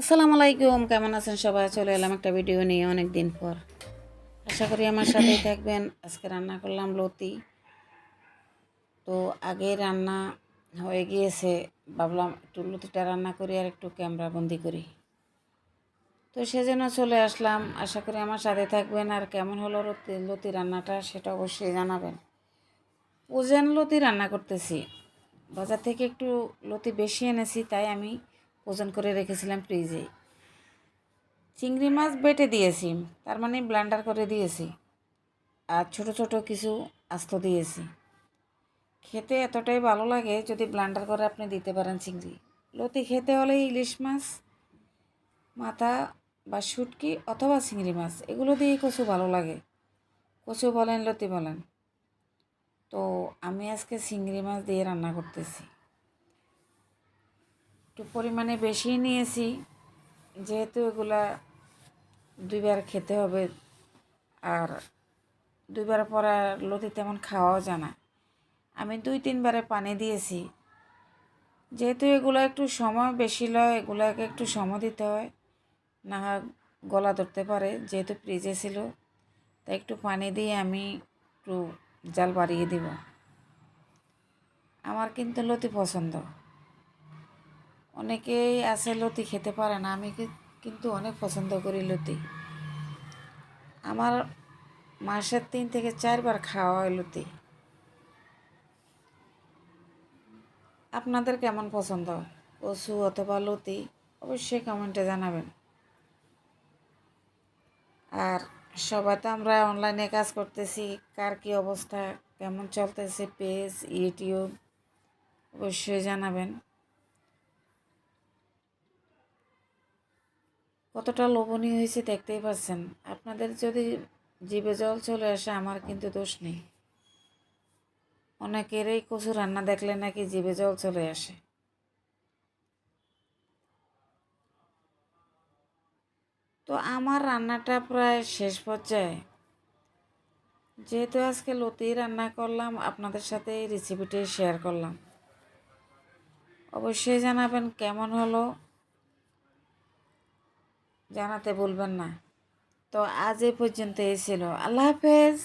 আসসালামু আলাইকুম, কেমন আছেন সবাই? চলে এলাম একটা ভিডিও নিয়ে অনেক দিন পর। আশা করি আমার সাথেই থাকবেন। আজকে রান্না করলাম লতি। তো আগে রান্না হয়ে গিয়েছে। ভাবলাম একটু লতিটা রান্না করি আর একটু ক্যামেরা বন্দি করি। তো সেজন্য চলে আসলাম। আশা করি আমার সাথে থাকবেন আর কেমন হলো লতি লতি রান্নাটা সেটা অবশ্যই জানাবেন। ওজেন লতি রান্না করতেছি। বাজার থেকে একটু লতি বেশি এনেছি, তাই আমি ওজন করে রেখেছিলাম ফ্রিজে। চিংড়ি মাছ বেটে দিয়েছি, তার মানে ব্লান্ডার করে দিয়েছি, আর ছোট ছোট কিছু আস্ত দিয়েছি। খেতে এতটাই ভালো লাগে যদি ব্লান্ডার করে আপনি দিতে পারেন চিংড়ি। লতি খেতে হলে ইলিশ মাছ, মাথা বা শুটকি অথবা চিংড়ি মাছ, এগুলো দিয়েই কচু ভালো লাগে। কচু বলেন, লতি বলেন। তো আমি আজকে চিংড়ি মাছ দিয়ে রান্না করতেছি। একটু পরিমাণে বেশি নিয়েছি। যেহেতু এগুলা দুইবার খেতে হবে, আর দুইবার পর আর লতি তেমন খাওয়াও যায় না। আমি দুই, তিনবারে পানি দিয়েছি। যেহেতু এগুলো একটু সময় বেশি লয়, এগুলোকে একটু সময় দিতে হয়, না হয় গলা ধরতে পারে, যেহেতু ফ্রিজে ছিল। তাই একটু পানি দিয়ে আমি একটু জাল বাড়িয়ে দিব। আমার কিন্তু লতি পছন্দ। অনেকেই আছে লতি খেতে পারে না, আমি কিন্তু অনেক পছন্দ করি লতি। আমার মাসের তিন থেকে চারবার খাওয়া হয় লতি। আপনাদের কেমন পছন্দ? কচু অথবা লতি, অবশ্যই কমেন্টে জানাবেন। আর সবাই তো আমরা অনলাইনে কাজ করতেছি, কার কী অবস্থা, কেমন চলতেছে পেজ, ইউটিউব, অবশ্যই জানাবেন। কতটা লোভনীয় হয়েছে দেখতেই পাচ্ছেন। আপনাদের যদি জিভে জল চলে আসে, আমার কিন্তু দোষ নেই। অনেকেরই কচু রান্না দেখলে নাকি জিভে জল চলে আসে। তো আমার রান্নাটা প্রায় শেষ পর্যায়ে। যেহেতু আজকে লতি রান্না করলাম, আপনাদের সাথে এই রেসিপিটি শেয়ার করলাম। অবশ্যই জানাবেন কেমন হলো। জানাতে বলবেন না। তো আজ এ পর্যন্ত এই আল্লাহ হাফেজ।